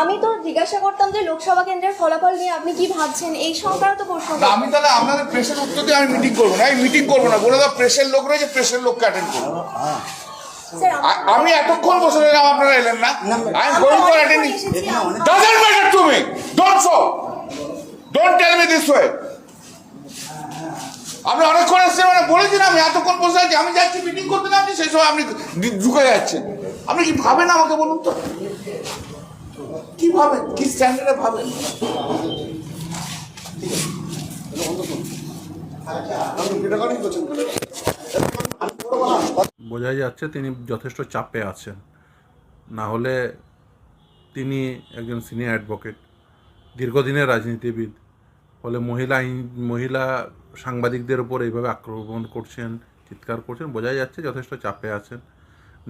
আমি তো জিজ্ঞাসা করতাম যে লোকসভা কেন্দ্রের ফলাফল নিয়ে আপনি কি ভাবছেন? এই সংক্রান্ত প্রশ্ন আমি তাহলে আপনাদের প্রেসের উত্তর দিয়ে আমি মিটিং করব না। আমি মিটিং করব না। বলে দাও প্রেসের লোক রয়েছে প্রেসের লোককে অ্যাটেন্ড করব। আমি এতক্ষণ বসে রইলাম আপনারা এলেন না। I am going for attending doesn't matter to me don't so don't tell me this way আপনি অনেকক্ষণ এসেছেন মানে বলেছেন আমি এতক্ষণ বসে আছি। আমি যাচ্ছি মিটিং করতে না আপনি সেই সময় আপনি ঢুকে যাচ্ছেন। আপনি কি ভাবেন আমাকে বলুন তো? কি ভাবেন? কি স্ট্যান্ডার্ডে ভাবেন? বোঝাই যাচ্ছে তিনি যথেষ্ট চাপে আছেন। না হলে তিনি একজন সিনিয়র অ্যাডভোকেট দীর্ঘদিনের রাজনীতিবিদ, ফলে মহিলা মহিলা সাংবাদিকদের উপর এইভাবে আক্রমণ করছেন, চিৎকার করছেন, বোঝাই যাচ্ছে যথেষ্ট চাপে আছেন।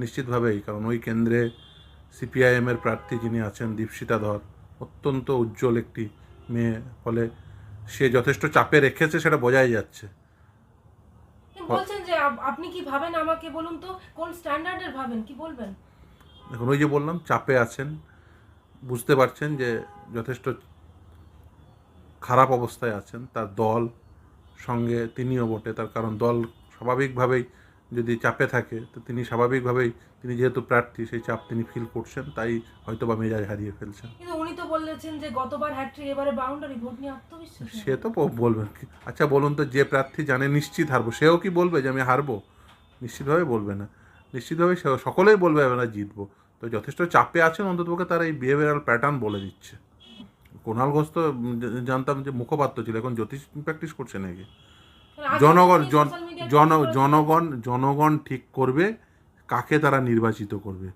নিশ্চিতভাবেই কারণ ওই কেন্দ্রে সিপিআইএমের প্রার্থী যিনি আছেন দীপশিতা ধর অত্যন্ত উজ্জ্বল একটি মেয়ে ফলে সে যথেষ্ট চাপে রেখেছে সেটা বোঝাই যাচ্ছে। বলছেন যে আপনি কি ভাবেন আমাকে বলুন তো? কোন স্ট্যান্ডার্ডের ভাবেন? কি বলবেন? এখন ওই যে বললাম চাপে আছেন বুঝতে পারছেন যে যথেষ্ট খারাপ অবস্থায় আছেন তার দল সঙ্গে তিনিও বটে তার কারণ দল স্বাভাবিকভাবেই যদি চাপে থাকে তো তিনি স্বাভাবিকভাবেই তিনি যেহেতু প্রার্থী সেই চাপ তিনি ফিল করছেন তাই হয়তো বা মেজাজ হারিয়ে ফেলছেন। কিন্তু উনি তো বলেছেন যে গতবার হ্যাট্রিক এবারে বাউন্ডারি ভোট নিয়ে আত্মবিশ্বাস। সে তো বলবেন কি আচ্ছা বলুন তো যে প্রার্থী জানে নিশ্চিত হারবো সেও কি বলবে যে আমি হারবো? নিশ্চিতভাবে বলবে না। নিশ্চিতভাবে সে- সকলেই বলবে আমরা জিতবো। তো যথেষ্ট চাপে আছেন অন্ততপক্ষে তার এই বিহেভিয়ারাল প্যাটার্ন বলে দিচ্ছে। কোনাল ঘোষ তো জানতাম যে মুখপাত্র ছিল এখন জ্যোতিষ প্র্যাকটিস করছে নাকি? জনগণ জন জন জনগণ জনগণ ঠিক করবে কাকে তারা নির্বাচিত করবে?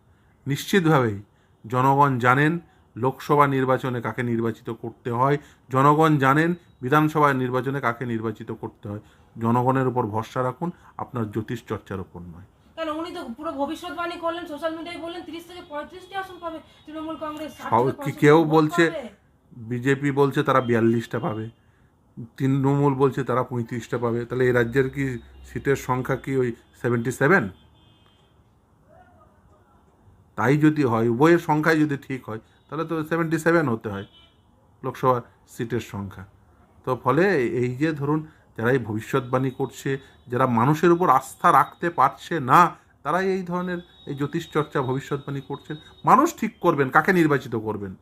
নিশ্চিতভাবেই জনগণ জানেন লোকসভা নির্বাচনে কাকে নির্বাচিত করতে হয়। জনগণ জানেন বিধানসভা নির্বাচনে কাকে নির্বাচিত করতে হয়। জনগণের উপর ভরসা রাখুন আপনার জ্যোতিষ চর্চার উপর নয়। কেন? উনি তো পুরো ভবিষ্যৎবাণী করলেন সোশ্যাল মিডিয়ায় বললেন তিরিশ থেকে পঁয়ত্রিশটি আসন পাবে তৃণমূল কংগ্রেস 60 সব- কি কেউ বলছে বিজেপি বলছে তারা বিয়াল্লিশটা পাবে। তৃণমূল বলছে তারা পঁয়ত্রিশটা পাবে। তাহলে এই রাজ্যের কি সিটের সংখ্যা কি ওই সেভেন্টি সেভেন তাই যদি হয় উভয়ের সংখ্যাই যদি ঠিক হয় তাহলে তো সেভেন্টি সেভেন হতে হয় লোকসভা সিটের সংখ্যা। তো ফলে এই যে ধরুন যারা এই ভবিষ্যৎবাণী করছে যারা মানুষের উপর আস্থা রাখতে পারছে না তারাই এই ধরনের এই জ্যোতিষ চর্চা ভবিষ্যৎবাণী করছেন। মানুষ ঠিক করবেন কাকে নির্বাচিত করবেন?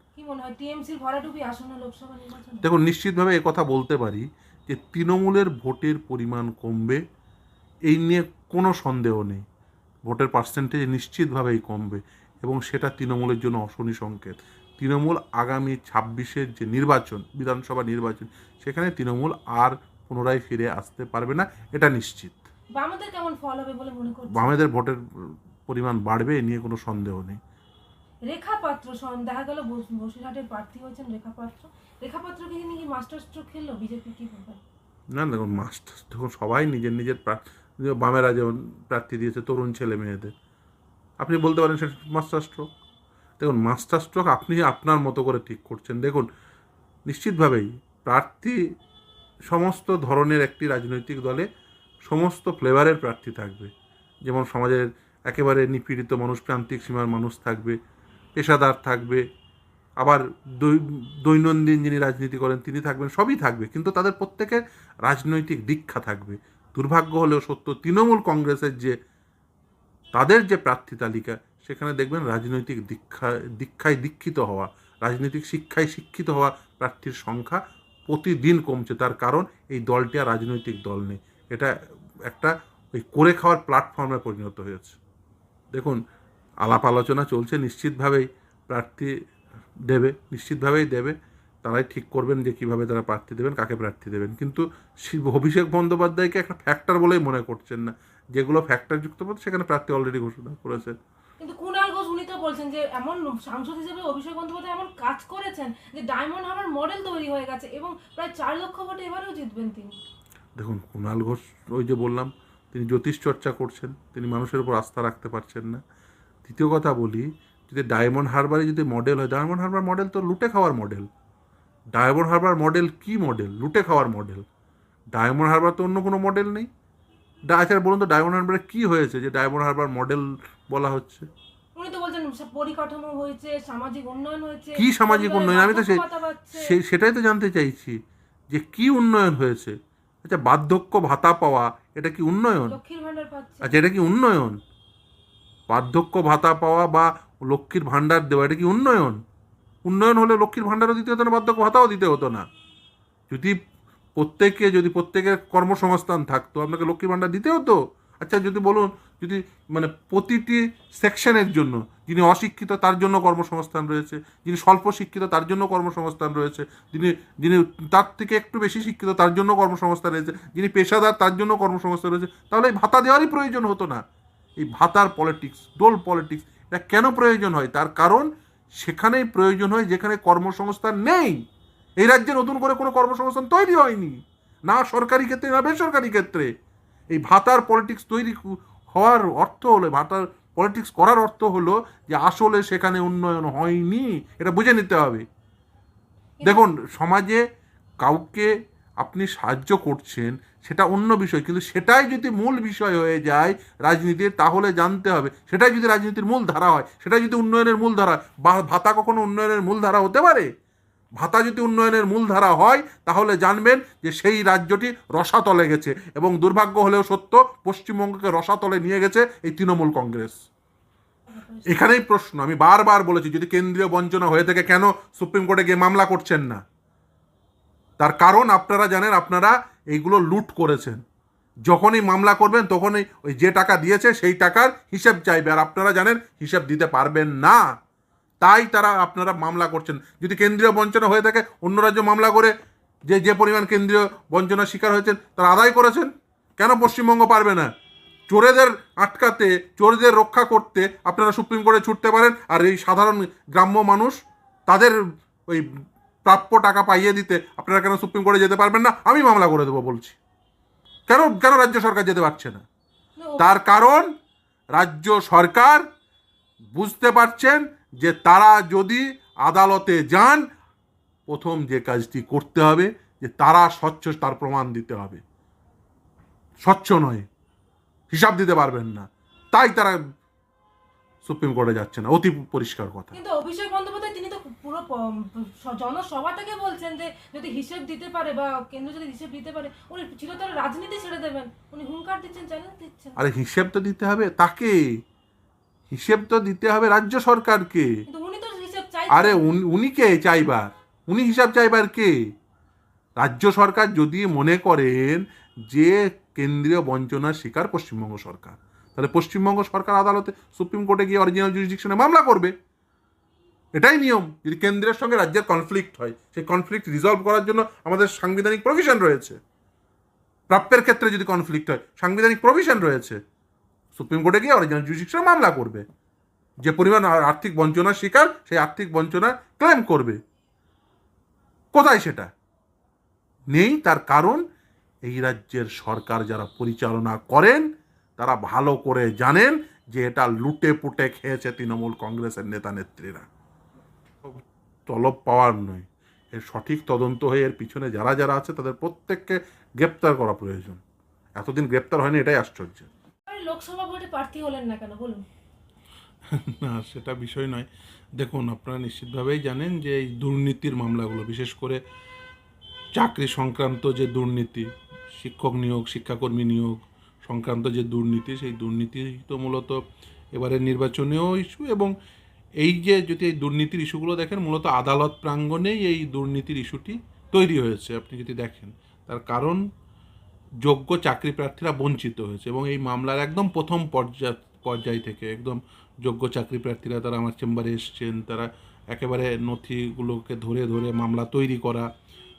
দেখুন নিশ্চিতভাবে কথা বলতে পারি যে তৃণমূলের ভোটের পরিমাণ কমবে এই নিয়ে কোনো সন্দেহ নেই। ভোটের পার্সেন্টেজ নিশ্চিতভাবেই কমবে। এবং সেটা তৃণমূলের জন্য অশনি সংকেত। তৃণমূল আগামী ছাব্বিশের যে নির্বাচন বিধানসভা নির্বাচন সেখানে তৃণমূল আর পুনরায় ফিরে আসতে পারবে না এটা নিশ্চিত। বামেদের ভোটের পরিমাণ বাড়বে এ নিয়ে কোনো সন্দেহ নেই। রেখা পাত্র দেখা গেল বসিরহাটের প্রার্থী হয়েছেন রেখা পাত্র। রেখা পাত্রকে নিয়ে মাস্টার স্ট্রোক খেললো? বিজেপি কি না দেখুন মাস্টার দেখুন সবাই নিজের নিজের বামেরা যেমন প্রার্থী দিয়েছে তরুণ ছেলে মেয়েদের আপনি বলতে পারেন সেটা মাস্টার স্ট্রোক দেখুন মাস্টার স্ট্রোক আপনি আপনার মতো করে ঠিক করছেন। দেখুন, নিশ্চিতভাবেই প্রার্থী সমস্ত ধরনের একটি রাজনৈতিক দলে সমস্ত ফ্লেভারের প্রার্থী থাকবে। যেমন সমাজের একেবারে নিপীড়িত মানুষ প্রান্তিক সীমার মানুষ থাকবে, পেশাদার থাকবে, আবার দৈনন্দিন যিনি রাজনীতি করেন তিনি থাকবেন, সবই থাকবে। কিন্তু তাদের প্রত্যেকের রাজনৈতিক দীক্ষা থাকবে। দুর্ভাগ্য হলেও সত্য, তৃণমূল কংগ্রেসের যে তাদের যে প্রার্থী তালিকা, সেখানে দেখবেন রাজনৈতিক দীক্ষা, দীক্ষায় দীক্ষিত হওয়া, রাজনৈতিক শিক্ষায় শিক্ষিত হওয়া প্রার্থীর সংখ্যা প্রতিদিন কমছে। তার কারণ এই দলটি আর রাজনৈতিক দল নেই। এটা একটা ওই করে খাওয়ার প্ল্যাটফর্মে পরিণত হয়েছে। দেখুন, আলাপ আলোচনা চলছে, নিশ্চিতভাবেই প্রার্থী দেবে, নিশ্চিতভাবেই দেবে। তারাই ঠিক করবেন যে কীভাবে তারা প্রার্থী দেবেন, কাকে প্রার্থী দেবেন। কিন্তু অভিষেক বন্দ্যোপাধ্যায়কে একটা ফ্যাক্টর বলেই মনে করছেন না। যেগুলো ফ্যাক্টর যুক্ত পথ সেখানে প্রার্থী অলরেডি ঘোষণা করেছে। কিন্তু কুণাল ঘোষ উনি তো বলছেন যে এমন সাংসদ হিসেবে অভিষেক বন্দ্যোপাধ্যায় এমন কাজ করেছেন যে ডায়মন্ড হারবার মডেল তৈরি হয়ে গেছে এবং প্রায় চার লক্ষ ভোটে এবারেও জিতবেন তিনি। দেখুন কুণাল ঘোষ ওই যে বললাম তিনি জ্যোতিষ চর্চা করছেন তিনি মানুষের উপর আস্থা রাখতে পারছেন না। দ্বিতীয় কথা বলি যদি ডায়মন্ড হারবারে যদি মডেল হয় ডায়মন্ড হারবার মডেল তো লুটে খাওয়ার মডেল ডায়মন্ড হারবার মডেল কি মডেল লুটে খাওয়ার মডেল ডায়মন্ড হারবার তো অন্য কোনো মডেল নেই। আচ্ছা বলুন তো ডায়মন্ড হারবারে কী হয়েছে যে ডায়মন্ড হারবার মডেল বলা হচ্ছে? উনি তো বলছেন পরিকাঠামো হয়েছে সামাজিক উন্নয়ন হয়েছে কি সামাজিক উন্নয়ন? আমি তো সেই সেটাই তো জানতে চাইছি যে কি উন্নয়ন হয়েছে। আচ্ছা বার্ধক্য ভাতা পাওয়া এটা কি উন্নয়ন? আচ্ছা এটা কি উন্নয়ন? বার্ধক্য ভাতা পাওয়া বা লক্ষ্মীর ভাণ্ডার দেওয়া এটা কি উন্নয়ন? উন্নয়ন হলে লক্ষ্মীর ভাণ্ডারও দিতে হতো না বার্ধক্য ভাতাও দিতে হতো না। যদি প্রত্যেকে যদি প্রত্যেকের কর্মসংস্থান থাকতো, আপনাকে লক্ষ্মীর ভাণ্ডার দিতে হতো? আচ্ছা যদি বলুন, যদি মানে প্রতিটি সেকশনের জন্য, যিনি অশিক্ষিত তার জন্য কর্মসংস্থান রয়েছে, যিনি স্বল্প শিক্ষিত তার জন্য কর্মসংস্থান রয়েছে, যিনি যিনি তার থেকে একটু বেশি শিক্ষিত তার জন্য কর্মসংস্থান রয়েছে, যিনি পেশাদার তার জন্য কর্মসংস্থান রয়েছে, তাহলে এই ভাতা দেওয়ারই প্রয়োজন হতো না। এই ভাতার পলিটিক্স ডোল পলিটিক্স এটা কেন প্রয়োজন হয়? তার কারণ, সেখানেই প্রয়োজন হয় যেখানে কর্মসংস্থান নেই। এই রাজ্যে নতুন করে কোনো কর্মসংস্থান তৈরি হয়নি। না সরকারি ক্ষেত্রে, না বেসরকারি ক্ষেত্রে। এই ভাতার পলিটিক্স তৈরি হওয়ার অর্থ হলো ভাতার পলিটিক্স করার অর্থ হলো যে আসলে সেখানে উন্নয়ন হয়নি, এটা বুঝে নিতে হবে। দেখুন, সমাজে কাউকে আপনি সাহায্য করছেন, সেটা অন্য বিষয়, কিন্তু সেটাই যদি মূল বিষয় হয়ে যায় রাজনীতির তাহলে জানতে হবে, সেটাই যদি রাজনীতির মূল ধারা হয়, সেটাই যদি উন্নয়নের মূল ধারা বা ভাতা কখনো উন্নয়নের মূল ধারা হতে পারে? ভাতা যদি উন্নয়নের মূলধারা হয়, তাহলে জানবেন যে সেই রাজ্যটি রসাতলে গেছে এবং দুর্ভাগ্য হলেও সত্য, পশ্চিমবঙ্গকে রসাতলে নিয়ে গেছে এই তৃণমূল কংগ্রেস। এখানেই প্রশ্ন, আমি বারবার বলেছি, যদি কেন্দ্রীয় বঞ্চনা হয়ে থাকে কেন সুপ্রিম কোর্টে গিয়ে মামলা করছেন না? তার কারণ আপনারা জানেন, আপনারা এইগুলো লুট করেছেন। যখনই মামলা করবেন, তখনই ওই যে টাকা দিয়েছে, সেই টাকার হিসেব চাইবে। আর আপনারা জানেন, হিসেব দিতে পারবেন না। তাই তারা আপনারা মামলা করছেন। যদি কেন্দ্রীয় বঞ্চনা হয়ে থাকে অন্য রাজ্য মামলা করে যে যে পরিমাণ কেন্দ্রীয় বঞ্চনার শিকার হয়েছেন তারা আদায় করেছেন? কেন পশ্চিমবঙ্গ পারবে না? চোরেদের আটকাতে চোরদের রক্ষা করতে আপনারা সুপ্রিম কোর্টে ছুটতে পারেন আর এই সাধারণ গ্রাম্য মানুষ তাদের ওই প্রাপ্য টাকা পাইয়ে দিতে আপনারা কেন সুপ্রিম কোর্টে যেতে পারবেন না? আমি মামলা করে দেবো বলছি। কেন কেন রাজ্য সরকার যেতে পারছে না? তার কারণ রাজ্য সরকার বুঝতে পারছেন যে তারা যদি আদালতে যান প্রথম যে কাজটি করতে হবে যে তারা স্বচ্ছ তার প্রমাণ দিতে হবে। স্বচ্ছ নয় হিসাব দিতে পারবেন না। তাই তারা সুপ্রিম কোর্টে যাচ্ছে না অতি পরিষ্কার কথা। কিন্তু অভিষেক বন্দ্যোপাধ্যায় তিনি তো পুরো জনসভাটাকে বলছেন যে যদি হিসেব দিতে পারে বা কেন্দ্র যদি হিসেব দিতে পারে উনি চিরতরে রাজনীতি ছেড়ে দেবেন। উনি হুঙ্কার দিচ্ছেন চ্যালেঞ্জ দিচ্ছেন। আরে হিসেব তো দিতে হবে তাকে হিসেব তো দিতে হবে রাজ্য সরকারকে। আরে উনি উনি কে চাইবার? উনি হিসাব চাইবার কে? রাজ্য সরকার যদি মনে করেন যে কেন্দ্রীয় বঞ্চনার শিকার পশ্চিমবঙ্গ সরকার তাহলে পশ্চিমবঙ্গ সরকার আদালতে সুপ্রিম কোর্টে গিয়ে অরিজিনাল জুরিডিকশনে মামলা করবে। এটাই নিয়ম যদি কেন্দ্রের সঙ্গে রাজ্যের কনফ্লিক্ট হয় সেই কনফ্লিক্ট রিজলভ করার জন্য আমাদের সাংবিধানিক প্রভিশন রয়েছে। প্রাপ্যের ক্ষেত্রে যদি কনফ্লিক্ট হয় সাংবিধানিক প্রভিশন রয়েছে। সুপ্রিম কোর্টে গিয়ে অরিজিনাল জুরিডিকশনে মামলা করবে। যে পরিমাণ আর্থিক বঞ্চনার শিকার, সেই আর্থিক বঞ্চনা ক্লেম করবে। কোথায় সেটা? নেই, তার কারণ এই রাজ্যের সরকার যারা পরিচালনা করেন, তারা ভালো করে জানেন যে এটা লুটে পুটে খেয়েছে তৃণমূল কংগ্রেসের নেতা নেত্রীরা। তলব পাওয়ার নয়। এর সঠিক তদন্ত হয়ে এর পিছনে যারা যারা আছে, তাদের প্রত্যেককে গ্রেপ্তার করা প্রয়োজন। এতদিন গ্রেপ্তার হয়নি, এটাই আশ্চর্য। লোকসভা ভোটে প্রার্থী হলেন না কেন? বলুন। না, সেটা বিষয় নয়। দেখুন, আপনারা নিশ্চিতভাবেই জানেন যে এই দুর্নীতির মামলাগুলো, বিশেষ করে চাকরি সংক্রান্ত যে দুর্নীতি, শিক্ষক নিয়োগ, শিক্ষাকর্মী নিয়োগ সংক্রান্ত যে দুর্নীতি, সেই দুর্নীতি তো মূলত এবারের নির্বাচনীয় ইস্যু এবং এই যে যদি এই দুর্নীতির ইস্যুগুলো দেখেন, মূলত আদালত প্রাঙ্গণেই এই দুর্নীতির ইস্যুটি তৈরি হয়েছে। আপনি যদি দেখেন, তার কারণ যোগ্য চাকরি প্রার্থীরা বঞ্চিত হয়েছে এবং এই মামলার একদম প্রথম পর্যায় পর্যায় থেকে একদম যোগ্য চাকরি প্রার্থীরা তারা আমার চেম্বারে এসছেন, তারা একেবারে নথিগুলোকে ধরে ধরে মামলা তৈরি করা,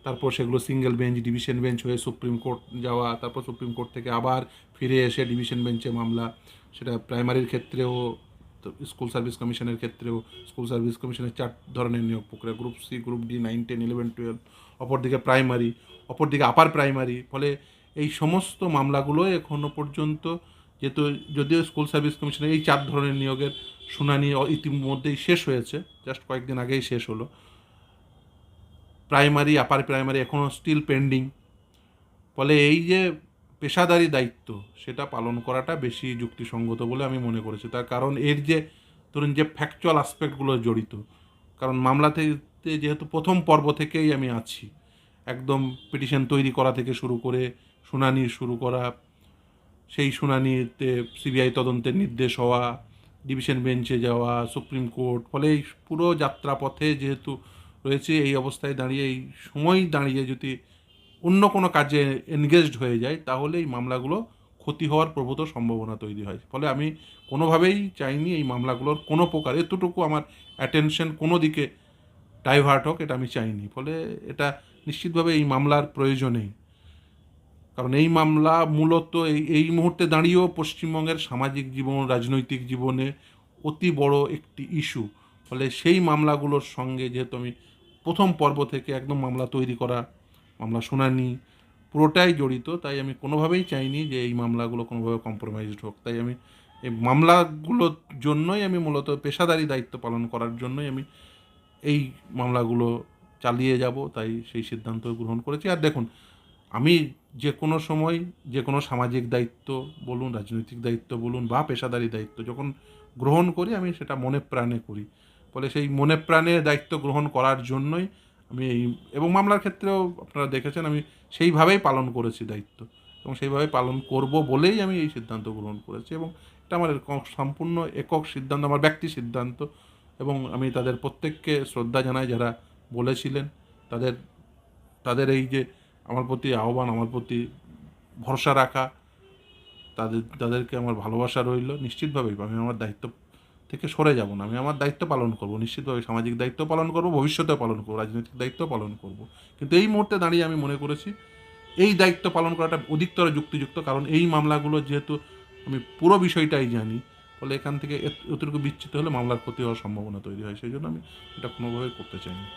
তারপর সেগুলো সিঙ্গেল বেঞ্চ, ডিভিশন বেঞ্চ হয়ে সুপ্রিম কোর্ট যাওয়া, তারপর সুপ্রিম কোর্ট থেকে আবার ফিরে এসে ডিভিশন বেঞ্চে মামলা, সেটা প্রাইমারির ক্ষেত্রেও স্কুল সার্ভিস কমিশনের ক্ষেত্রেও, স্কুল সার্ভিস কমিশনের চার ধরনের নিয়োগ প্রক্রিয়া, group C, group D, nine, ten, eleven, twelve, অপরদিকে প্রাইমারি, অপরদিকে আপার প্রাইমারি, ফলে এই সমস্ত মামলাগুলো এখনও পর্যন্ত যেহেতু যদিও স্কুল সার্ভিস কমিশনের এই চার ধরনের নিয়োগের শুনানি ইতিমধ্যেই শেষ হয়েছে, জাস্ট কয়েকদিন আগেই শেষ হলো। প্রাইমারি, আপার প্রাইমারি এখনও স্টিল পেন্ডিং ফলে এই যে পেশাদারি দায়িত্ব, সেটা পালন করাটা বেশি যুক্তিসঙ্গত বলে আমি মনে করেছি। তার কারণ এর যে, ধরুন যে ফ্যাকচুয়াল আসপেক্টগুলো জড়িত, কারণ মামলাতে যেহেতু প্রথম পর্ব থেকেই আমি আছি, একদম পিটিশন তৈরি করা থেকে শুরু করে শুনানি শুরু করা, সেই শুনানিতে সিবিআই তদন্তের নির্দেশ হওয়া, ডিভিশন বেঞ্চে যাওয়া, সুপ্রিম কোর্ট, ফলে এই পুরো যাত্রাপথে যেহেতু রয়েছে, এই অবস্থায় দাঁড়িয়ে, এই সময় দাঁড়িয়ে যদি অন্য কোনো কাজে এনগেজড হয়ে যায়, তাহলে এই মামলাগুলো ক্ষতি হওয়ার প্রভূত সম্ভাবনা তৈরি হয়। ফলে আমি কোনোভাবেই চাইনি এই মামলাগুলোর কোনো প্রকার, এতটুকু আমার অ্যাটেনশন কোনো দিকে ডাইভার্ট হোক, এটা আমি চাইনি। ফলে এটা নিশ্চিতভাবে এই মামলার প্রয়োজন নেই কারণ এই মামলা মূলত এই এই মুহূর্তে দাঁড়িয়েও পশ্চিমবঙ্গের সামাজিক জীবন, রাজনৈতিক জীবনে অতি বড় একটি ইস্যু ফলে সেই মামলাগুলোর সঙ্গে যেহেতু আমি প্রথম পর্ব থেকে একদম মামলা তৈরি করা, মামলা শুনানি পুরোটাই জড়িত, তাই আমি কোনোভাবেই চাইনি যে এই মামলাগুলো কোনোভাবে কম্প্রোমাইজড হোক। তাই আমি এই মামলাগুলোর জন্যই আমি মূলত পেশাদারি দায়িত্ব পালন করার জন্যই আমি এই মামলাগুলো চালিয়ে যাব, তাই সেই সিদ্ধান্ত গ্রহণ করেছি। আর দেখুন আমি যে কোনো সময় যে কোনো সামাজিক দায়িত্ব বলুন, রাজনৈতিক দায়িত্ব বলুন বা পেশাদারি দায়িত্ব, যখন গ্রহণ করি আমি সেটা মনে প্রাণে করি। ফলে সেই মনে প্রাণে দায়িত্ব গ্রহণ করার জন্যই আমি এই এবং মামলার ক্ষেত্রেও আপনারা দেখেছেন আমি সেইভাবেই পালন করেছি দায়িত্ব এবং সেইভাবে পালন করব বলেই আমি এই সিদ্ধান্ত গ্রহণ করেছি এবং এটা আমার সম্পূর্ণ একক সিদ্ধান্ত, আমার ব্যক্তি সিদ্ধান্ত এবং আমি তাদের প্রত্যেককে শ্রদ্ধা জানাই যারা বলেছিলেন। তাদের তাদের এই যে আমার প্রতি আহ্বান, আমার প্রতি ভরসা রাখা, তাদের, তাদেরকে আমার ভালোবাসা রইল। নিশ্চিতভাবেই আমি আমার দায়িত্ব থেকে সরে যাব না। আমি আমার দায়িত্ব পালন করব। নিশ্চিতভাবে সামাজিক দায়িত্ব পালন করব ভবিষ্যতে পালন করব, রাজনৈতিক দায়িত্ব পালন করব। কিন্তু এই মুহূর্তে দাঁড়িয়ে আমি মনে করেছি, এই দায়িত্ব পালন করাটা অধিকতর যুক্তিযুক্ত। কারণ এই মামলাগুলো যেহেতু আমি পুরো বিষয়টাই জানি, ফলে এখান থেকে এতটুকু বিচ্ছিত হলে মামলার ক্ষতি হওয়ার সম্ভাবনা তৈরি হয়। সেই জন্য আমি এটা কোনোভাবেই করতে চাইনি।